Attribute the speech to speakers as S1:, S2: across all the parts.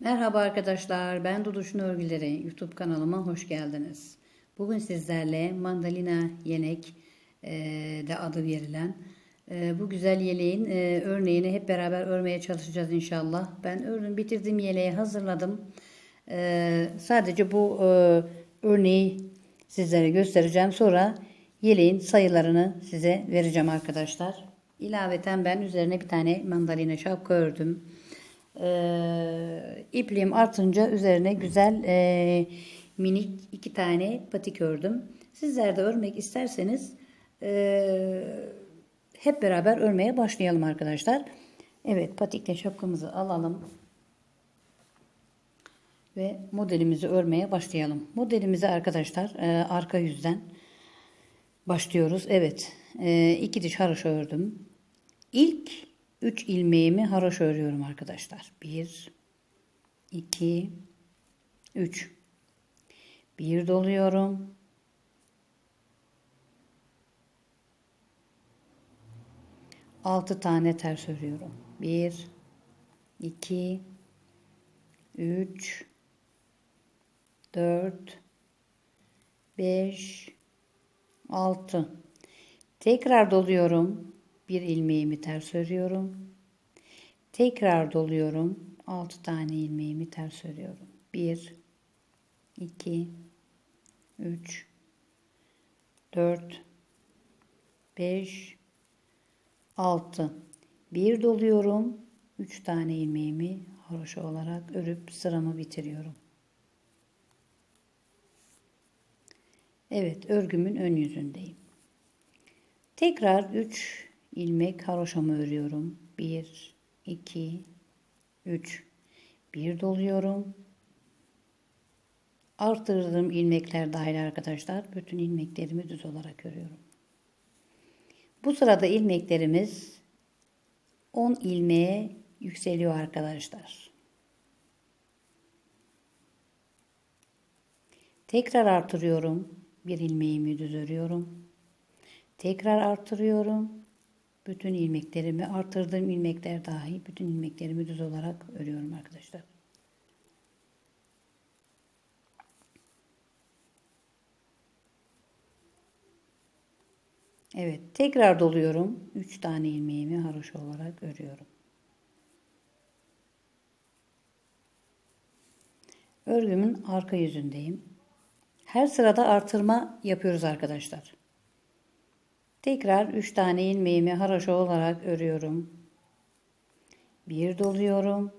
S1: Merhaba arkadaşlar, ben Duduş'un Örgüleri YouTube kanalıma hoş geldiniz. Bugün sizlerle mandalina yelek e, de adı verilen e, bu güzel yeleğin e, örneğini hep beraber örmeye çalışacağız inşallah. Ben ördüm, bitirdim yeleği hazırladım. Sadece bu örneği sizlere göstereceğim. Sonra yeleğin sayılarını size vereceğim arkadaşlar. İlaveten ben üzerine bir tane mandalina şapka ördüm. Ee, ipliğim artınca üzerine güzel e, minik iki tane patik ördüm. Sizler de örmek isterseniz e, hep beraber örmeye başlayalım arkadaşlar. Evet patikle şapkamızı alalım. Ve modelimizi örmeye başlayalım. Modelimizi arkadaşlar e, arka yüzden başlıyoruz. Evet e, iki diş haroşa ördüm. İlk 3 ilmeğimi haroşa örüyorum arkadaşlar. 1 2 3 1 doluyorum. Altı tane ters örüyorum. 1 2 3 4 5 6 Tekrar doluyorum. Bir ilmeğimi ters örüyorum. Tekrar doluyorum. 6 tane ilmeğimi ters örüyorum. 1 2 3 4 5 6 bir doluyorum. 3 tane ilmeğimi haroşa olarak örüp sıramı bitiriyorum. Evet, örgümün ön yüzündeyim. Tekrar 3 ilmek haroşamı örüyorum. 1 2 3 1 doluyorum. Arttırdığım ilmekler dahil arkadaşlar. Bütün ilmeklerimi düz olarak örüyorum. Bu sırada ilmeklerimiz 10 ilmeğe yükseliyor arkadaşlar. Tekrar artırıyorum. Bir ilmeğimi düz örüyorum. Tekrar artırıyorum. Bütün ilmeklerimi artırdığım ilmekler dahi bütün ilmeklerimi düz olarak örüyorum arkadaşlar. Evet tekrar doluyorum. 3 tane ilmeğimi haroşa olarak örüyorum. Örgümün arka yüzündeyim. Her sırada artırma yapıyoruz arkadaşlar. Tekrar 3 tane ilmeğimi haroşa olarak örüyorum. Bir doluyorum.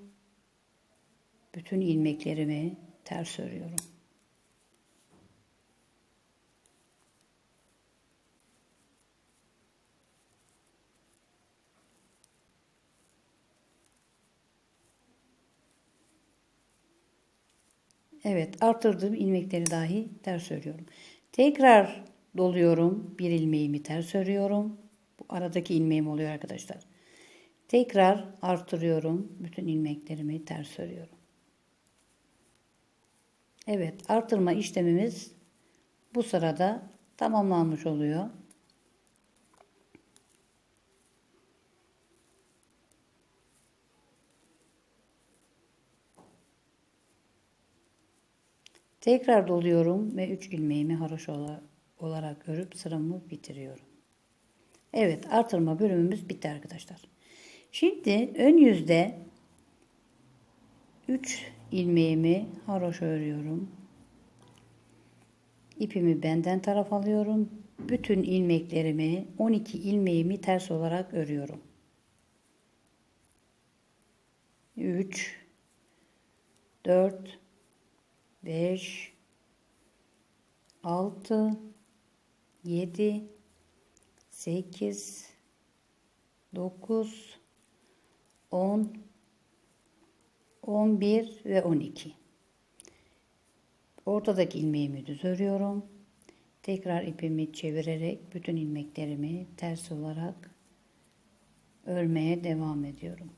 S1: Bütün ilmeklerimi ters örüyorum. Evet artırdığım ilmekleri dahi ters örüyorum. Tekrar doluyorum. Bir ilmeğimi ters örüyorum. Bu aradaki ilmeğim oluyor arkadaşlar. Tekrar artırıyorum. Bütün ilmeklerimi ters örüyorum. Evet artırma işlemimiz bu sırada tamamlanmış oluyor. Tekrar doluyorum ve 3 ilmeğimi haroşa olarak örüp sıramı bitiriyorum. Evet artırma bölümümüz bitti arkadaşlar. Şimdi ön yüzde 3 ilmeğimi haroşa örüyorum. İpimi benden taraf alıyorum. Bütün ilmeklerimi 12 ilmeğimi ters olarak örüyorum. 3 4 5 6 7 8 9 10 11 ve 12 ortadaki ilmeğimi düz örüyorum. Tekrar ipimi çevirerek bütün ilmeklerimi ters olarak örmeye devam ediyorum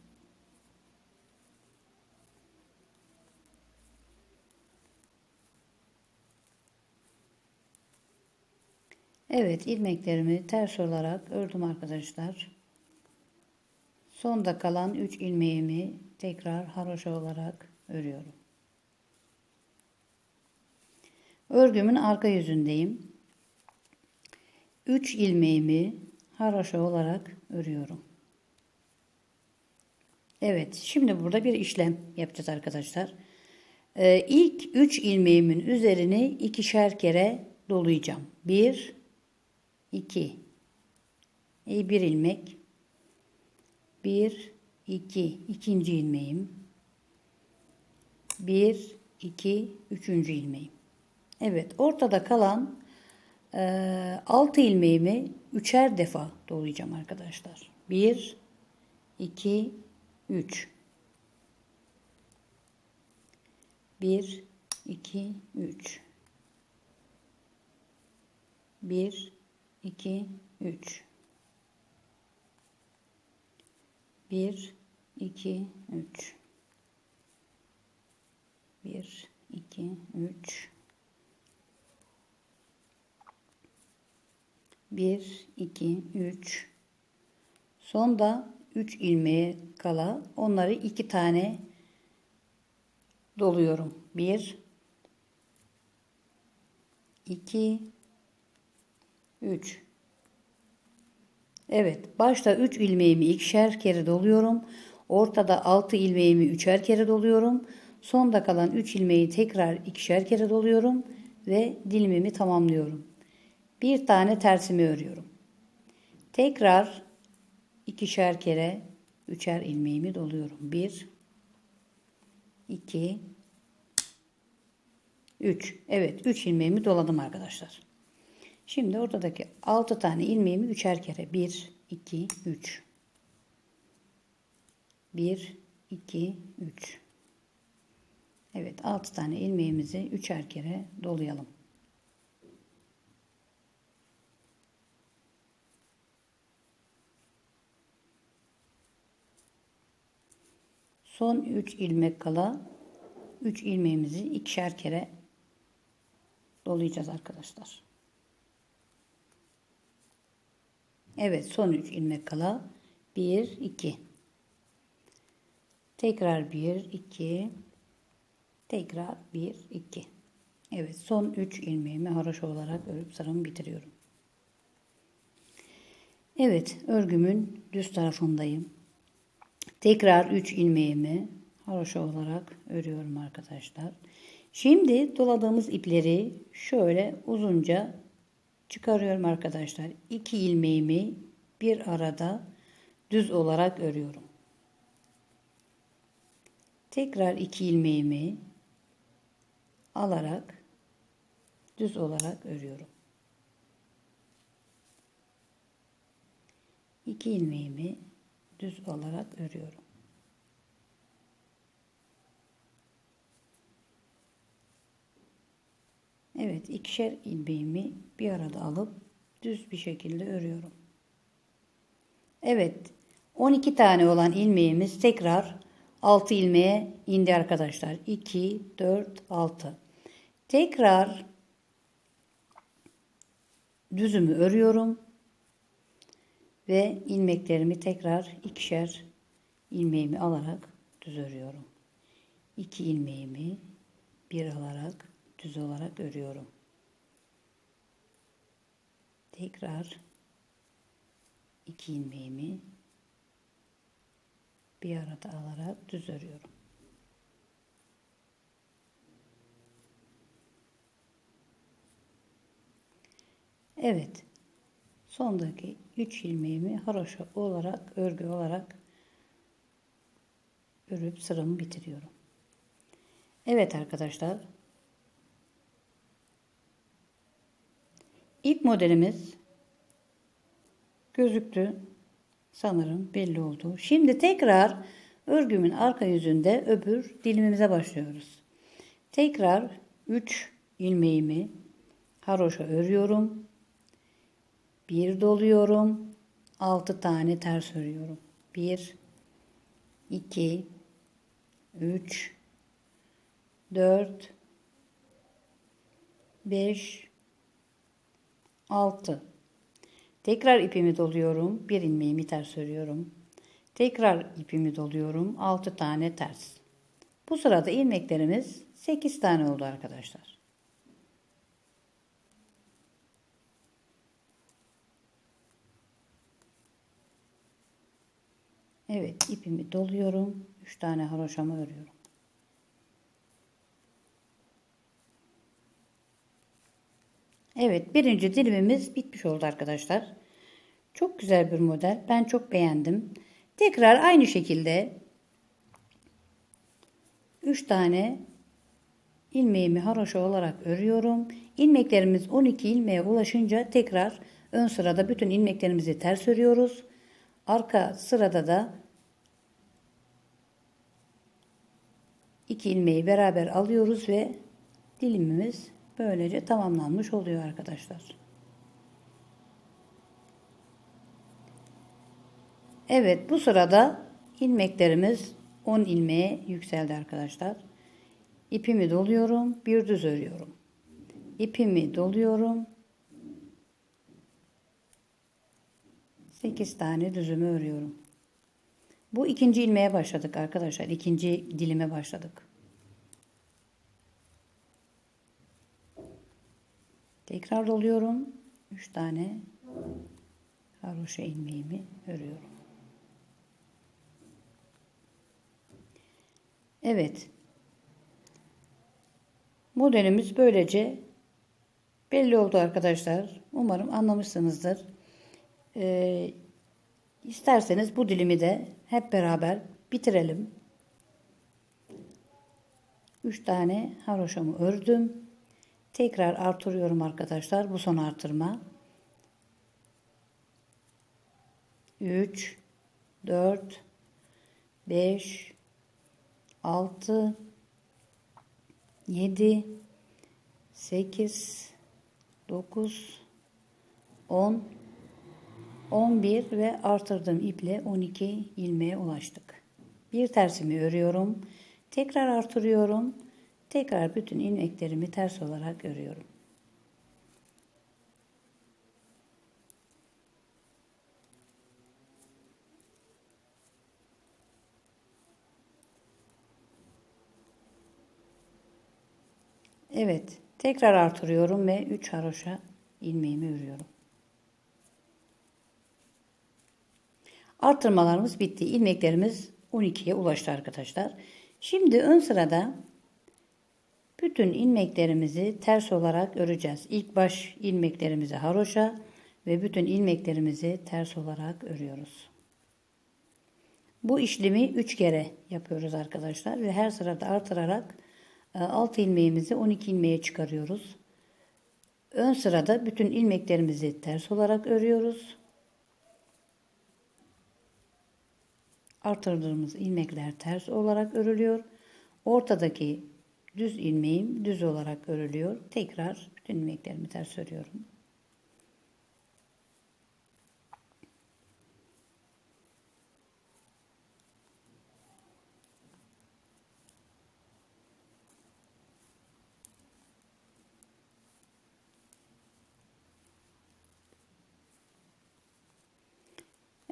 S1: Evet ilmeklerimi ters olarak ördüm arkadaşlar. Sonda kalan 3 ilmeğimi tekrar haroşa olarak örüyorum. Örgümün arka yüzündeyim. 3 ilmeğimi haroşa olarak örüyorum. Evet, şimdi burada bir işlem yapacağız arkadaşlar. Ee, ilk 3 ilmeğimin üzerini ikişer kere dolayacağım. 1 2 e, bir ilmek. 1 2 ikinci ilmeğim. 1 2 üçüncü ilmeğim. Evet, ortada kalan e, 6 ilmeğimi üçer defa dolayacağım arkadaşlar. 1 2 3 1 2 3 1 2 3 1 2 3 1 2 3 1 2 3 Sonda 3 ilmeğe kala onları iki tane doluyorum. 1 2 3 Evet, başta 3 ilmeğimi ikişer kere doluyorum. Ortada 6 ilmeğimi üçer kere doluyorum. Sonda kalan 3 ilmeği tekrar ikişer kere doluyorum ve dilimimi tamamlıyorum. Bir tane tersimi örüyorum. Tekrar ikişer kere üçer ilmeğimi doluyorum. 1 2 3. Evet, 3 ilmeğimi doladım arkadaşlar. Şimdi ortadaki 6 tane ilmeğimi üçer kere 1 2 3 1 2 3 Evet 6 tane ilmeğimizi üçer kere dolayalım. Son 3 ilmek kala 3 ilmeğimizi ikişer kere dolayacağız arkadaşlar. Evet son 3 ilmek kala 1 2 tekrar 1 2 tekrar 1 2 Evet son 3 ilmeğimi haroşa olarak örüp sıramı bitiriyorum. Evet örgümün düz tarafındayım. Tekrar 3 ilmeğimi haroşa olarak örüyorum arkadaşlar. Şimdi doladığımız ipleri şöyle uzunca çıkarıyorum arkadaşlar. 2 ilmeğimi bir arada düz olarak örüyorum. Tekrar 2 ilmeğimi alarak düz olarak örüyorum. 2 ilmeğimi düz olarak örüyorum. Evet ikişer ilmeğimi bir arada alıp düz bir şekilde örüyorum. Evet 12 tane olan ilmeğimiz tekrar 6 ilmeğe indi arkadaşlar. 2, 4, 6. Tekrar düzümü örüyorum. Ve ilmeklerimi tekrar ikişer ilmeğimi alarak düz örüyorum. 2 ilmeğimi bir alarak düz olarak örüyorum. Tekrar iki ilmeğimi bir arada alarak düz örüyorum. Evet. Sondaki 3 ilmeğimi haroşa olarak örgü olarak örüp sıramı bitiriyorum. Evet arkadaşlar İlk modelimiz gözüktü. Sanırım belli oldu. Şimdi tekrar örgümün arka yüzünde öbür dilimimize başlıyoruz. Tekrar 3 ilmeğimi haroşa örüyorum. Bir doluyorum. 6 tane ters örüyorum. 1 2 3 4 5 6 tekrar ipimi doluyorum bir ilmeğimi ters örüyorum tekrar ipimi doluyorum 6 tane ters Bu sırada ilmeklerimiz 8 tane oldu arkadaşlar. Evet ipimi doluyorum. 3 tane haroşamı örüyorum. Evet birinci dilimimiz bitmiş oldu arkadaşlar. Çok güzel bir model. Ben çok beğendim. Tekrar aynı şekilde 3 tane ilmeğimi haroşa olarak örüyorum. İlmeklerimiz 12 ilmeğe ulaşınca tekrar ön sırada bütün ilmeklerimizi ters örüyoruz. Arka sırada da 2 ilmeği beraber alıyoruz ve dilimimiz böylece tamamlanmış oluyor arkadaşlar. Evet bu sırada ilmeklerimiz 10 ilmeğe yükseldi arkadaşlar. İpimi doluyorum, bir düz örüyorum. İpimi doluyorum. 8 tane düzümü örüyorum. Bu ikinci ilmeğe başladık arkadaşlar. İkinci dilime başladık. Tekrar doluyorum. 3 tane haroşa ilmeğimi örüyorum. Evet. Modelimiz böylece belli oldu arkadaşlar. Umarım anlamışsınızdır. Ee, isterseniz bu dilimi de hep beraber bitirelim. 3 tane haroşamı ördüm. Tekrar artırıyorum arkadaşlar. Bu son artırma. 3 4 5 6 7 8 9 10 11 ve artırdığım iple 12 ilmeğe ulaştık. Bir tersimi örüyorum. Tekrar artırıyorum. Tekrar bütün ilmeklerimi ters olarak örüyorum. Evet, tekrar artırıyorum ve 3 haroşa ilmeğimi örüyorum. Artırmalarımız bitti. İlmeklerimiz 12'ye ulaştı arkadaşlar. Şimdi ön sırada bütün ilmeklerimizi ters olarak öreceğiz. İlk baş ilmeklerimizi haroşa ve bütün ilmeklerimizi ters olarak örüyoruz. Bu işlemi 3 kere yapıyoruz arkadaşlar ve her sırada artırarak 6 ilmeğimizi 12 ilmeğe çıkarıyoruz. Ön sırada bütün ilmeklerimizi ters olarak örüyoruz. Artırdığımız ilmekler ters olarak örülüyor. Ortadaki düz ilmeğim düz olarak örülüyor. Tekrar bütün ilmeklerimi ters örüyorum.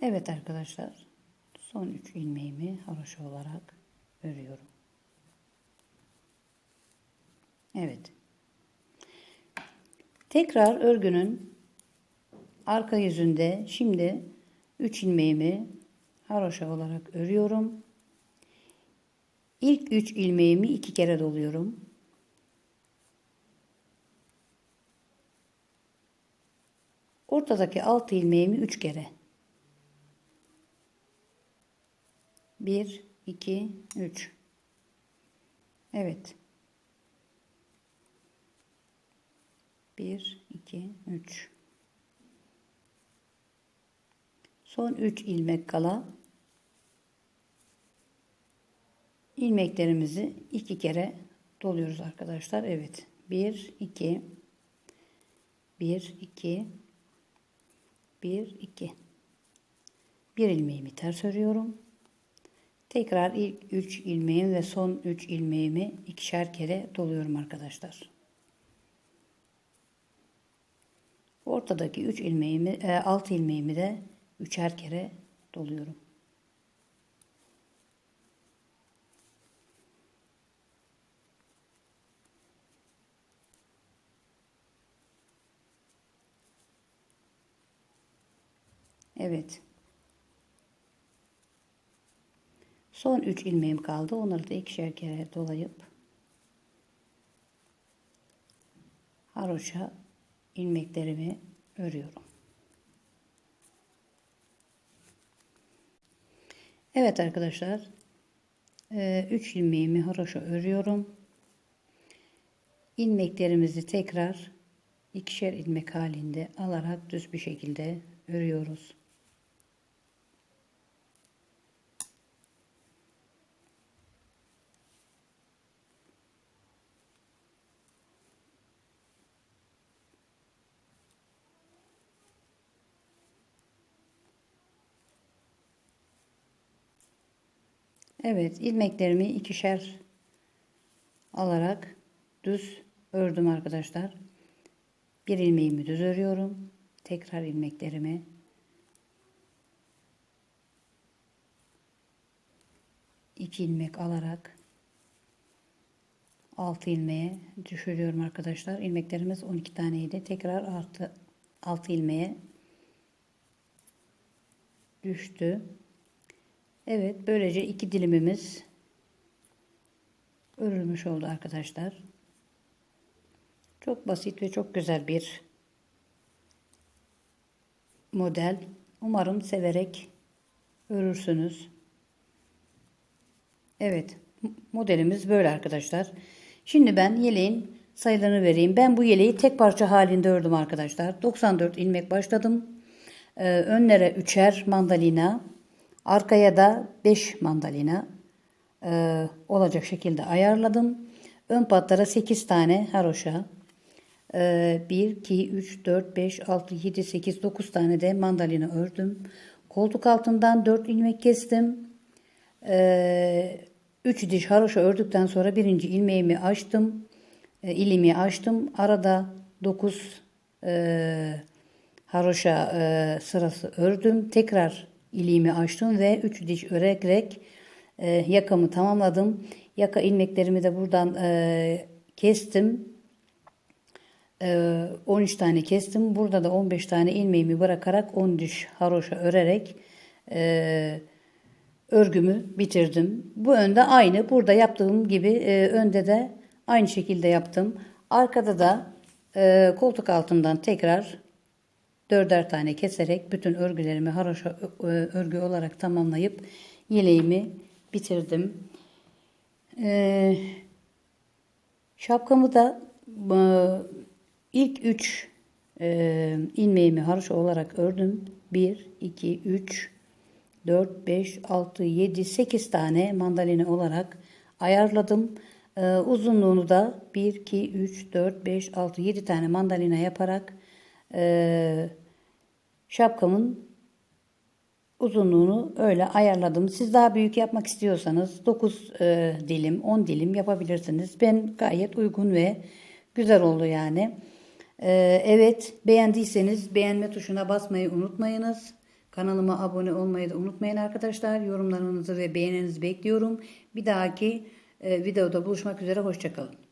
S1: Evet arkadaşlar son 3 ilmeğimi haroşa olarak örüyorum. Evet. Tekrar örgünün arka yüzünde şimdi 3 ilmeğimi haroşa olarak örüyorum. İlk 3 ilmeğimi iki kere doluyorum. Ortadaki 6 ilmeğimi 3 kere 1, 2, 3. Evet. 1, 2, 3. Son 3 ilmek kala ilmeklerimizi iki kere doluyoruz arkadaşlar. Evet. 1, 2, 1, 2, 1, 2. Bir ilmeğimi ters örüyorum. Tekrar ilk 3 ilmeğim ve son 3 ilmeğimi ikişer kere doluyorum arkadaşlar. Ortadaki 3 ilmeğimi, e, 6 ilmeğimi de üçer kere doluyorum. Evet. Son 3 ilmeğim kaldı. Onları da ikişer kere dolayıp haroşa ilmeklerimi örüyorum. Evet arkadaşlar. 3 ilmeğimi haroşa örüyorum. İlmeklerimizi tekrar ikişer ilmek halinde alarak düz bir şekilde örüyoruz. Evet ilmeklerimi ikişer alarak düz ördüm arkadaşlar. Bir ilmeğimi düz örüyorum. Tekrar ilmeklerimi iki ilmek alarak 6 ilmeğe düşürüyorum arkadaşlar. İlmeklerimiz 12 taneydi. Tekrar artı 6 ilmeğe düştü. Evet böylece iki dilimimiz örülmüş oldu arkadaşlar. Çok basit ve çok güzel bir model. Umarım severek örürsünüz. Evet modelimiz böyle arkadaşlar. Şimdi ben yeleğin sayılarını vereyim. Ben bu yeleği tek parça halinde ördüm arkadaşlar. 94 ilmek başladım. Ee, önlere üçer mandalina. Arkaya da 5 mandalina e, olacak şekilde ayarladım. Ön patlara 8 tane haroşa. E, 1, 2, 3, 4, 5, 6, 7, 8, 9 tane de mandalina ördüm. Koltuk altından 4 ilmek kestim. E, 3 diş haroşa ördükten sonra birinci ilmeğimi açtım. E, ilimi açtım. Arada 9 e, haroşa e, sırası ördüm. Tekrar iliğimi açtım ve 3 diş örerek e, yakamı tamamladım. Yaka ilmeklerimi de buradan e, kestim. E, 13 tane kestim. Burada da 15 tane ilmeğimi bırakarak 10 diş haroşa örerek e, örgümü bitirdim. Bu önde aynı. Burada yaptığım gibi e, önde de aynı şekilde yaptım. Arkada da e, koltuk altından tekrar dörder tane keserek bütün örgülerimi haroşa örgü olarak tamamlayıp yeleğimi bitirdim. Ee, şapkamı da e, ilk üç e, ilmeğimi haroşa olarak ördüm. 1, 2, 3, 4, 5, 6, 7, 8 tane mandalina olarak ayarladım. Ee, uzunluğunu da 1, 2, 3, 4, 5, 6, 7 tane mandalina yaparak e, şapkamın uzunluğunu öyle ayarladım. Siz daha büyük yapmak istiyorsanız 9 e, dilim 10 dilim yapabilirsiniz. Ben gayet uygun ve güzel oldu yani. E, evet beğendiyseniz beğenme tuşuna basmayı unutmayınız. Kanalıma abone olmayı da unutmayın arkadaşlar. Yorumlarınızı ve beğeninizi bekliyorum. Bir dahaki e, videoda buluşmak üzere. Hoşçakalın.